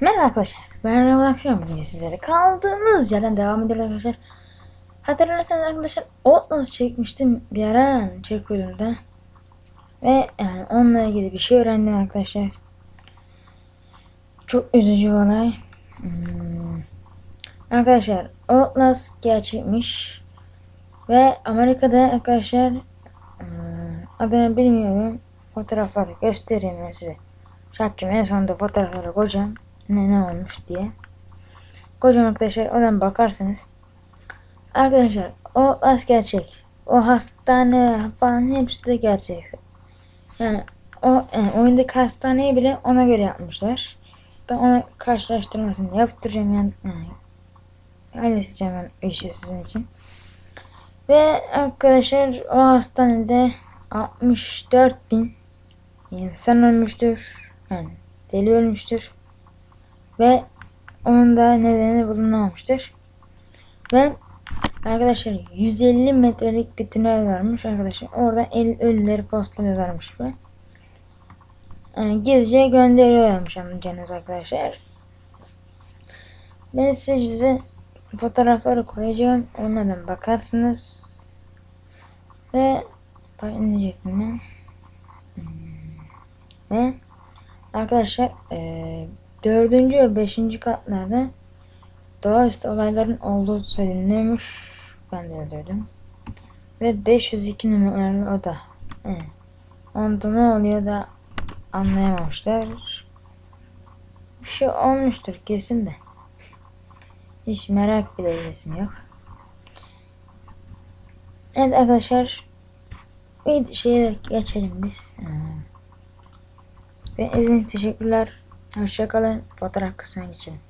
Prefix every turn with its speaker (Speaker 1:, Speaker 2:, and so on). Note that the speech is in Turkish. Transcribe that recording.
Speaker 1: Merhaba arkadaşlar. Ben Akıyorum bugün sizlere. Kaldığımız yerden devam ediyoruz arkadaşlar. Hatırlarsanız arkadaşlar Outlast çekmiştim bir ara çek bölümde. Ve yani onunla ilgili bir şey öğrendim arkadaşlar. Çok üzücü bir olay. Hmm. Arkadaşlar Outlast gerçekmiş. Ve Amerika'da arkadaşlar hmm, adını bilmiyorum. Fotoğrafları göstereyim ben size. Yapacağım en sonunda fotoğrafları koyacağım. Ne ne olmuş diye. Koyacağım arkadaşlar oradan bakarsınız. Arkadaşlar o az gerçek. O hastane falan hepsi de gerçek. Yani o yani oyundaki hastaneyi bile ona göre yapmışlar. Ben ona karşılaştırmasını yaptıracağım yani. yani halledeceğim ben işi sizin için. Ve arkadaşlar o hastanede 64 bin insan ölmüştür. Yani deli ölmüştür. Ve onun da nedeni bulunamamıştır. Ve arkadaşlar 150 metrelik bir tünel varmış arkadaşlar. Orada el, ölüleri postalıyorlarmış ve yani gizlice gönderiyorlarmış anlayacağınız arkadaşlar. Ben size fotoğrafları koyacağım. Onlardan bakarsınız. Ve diyecektim ben? Hmm. Ve arkadaşlar eee dördüncü ve beşinci katlarda doğaüstü olayların olduğu söyleniyormuş. Ben de duydum. Ve 502 numaralı oda. Evet. Onda ne oluyor da anlayamamışlar. Bir şey olmuştur kesin de. Hiç merak bile edesim yok. Evet arkadaşlar. Bir şeye geçelim biz. Ve izin teşekkürler. Hoşçakalın. Fotoğraf kısmına geçelim.